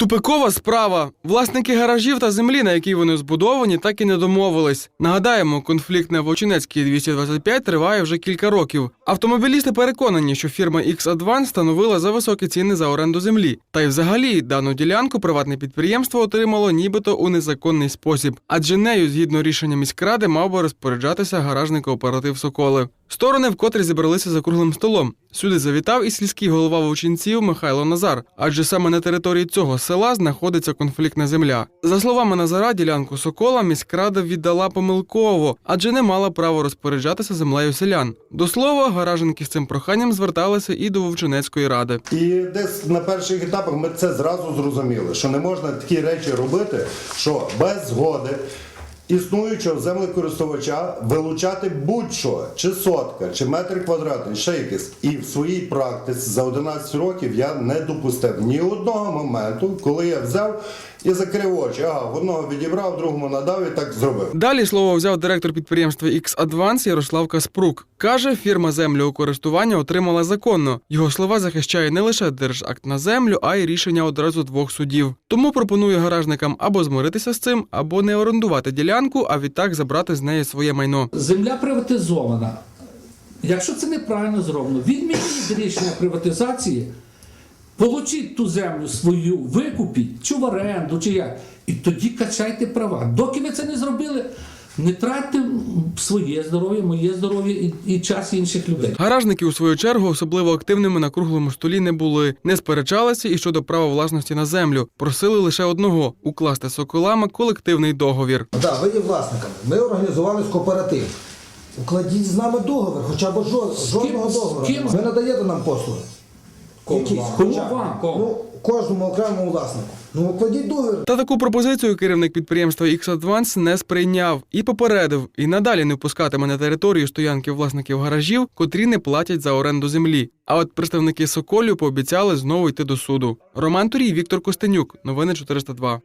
Тупикова справа. Власники гаражів та землі, на якій вони збудовані, так і не домовились. Нагадаємо, конфлікт на Вовчинецькій 225 триває вже кілька років. Автомобілісти переконані, що фірма X-Advance встановила за високі ціни за оренду землі. Та й взагалі дану ділянку приватне підприємство отримало нібито у незаконний спосіб, адже нею, згідно рішення міськради, мав би розпоряджатися гаражний кооператив Соколи. Сторони вкотре зібралися за круглим столом. Сюди завітав і сільський голова Вовчинців Михайло Назар, адже саме на території цього села знаходиться конфліктна земля. За словами Назара, ділянку Сокола міськрада віддала помилково, адже не мала права розпоряджатися землею селян. До слова, гараженки з цим проханням зверталися і до Вовчинецької ради. І десь на перших етапах ми це зразу зрозуміли, що не можна такі речі робити, що без згоди існуючого землекористувача вилучати будь-що, чи сотка, чи метр квадратний, ще якийсь. І в своїй практиці за 11 років я не допустив ні одного моменту, коли я взяв і закрив очі. Ага, в одного відібрав, другому надав і так зробив. Далі слово взяв директор підприємства X-Advance Ярослав Каспрук. Каже, фірма землю у користування отримала законно. Його слова захищає не лише держакт на землю, а й рішення одразу двох судів. Тому пропонує гаражникам або змиритися з цим, або не орендувати ділянку, а відтак забрати з неї своє майно. Земля приватизована. Якщо це неправильно зроблено, відмініть рішення приватизації, получіть ту землю свою, викупіть, чи в оренду, чи як. І тоді качайте права. Доки ви це не зробили, не тратьте своє здоров'я, моє здоров'я і, і час інших людей. Гаражники, у свою чергу, особливо активними на круглому столі не були, не сперечалися і щодо права власності на землю. Просили лише одного укласти з соколами колективний договір. Так, ви є власниками. Ми організували кооператив. Укладіть з нами договір, хоча б жодного договору. Ви надаєте нам послуги. Якісь. Кому? Ну, кожному окремому власнику. Ну, укладіть договір. Та таку пропозицію керівник підприємства X-Advance не сприйняв і попередив, і надалі не впускатиме на територію стоянки власників гаражів, котрі не платять за оренду землі. А от представники Соколю пообіцяли знову йти до суду. Роман Турій, Віктор Костенюк. Новини 402.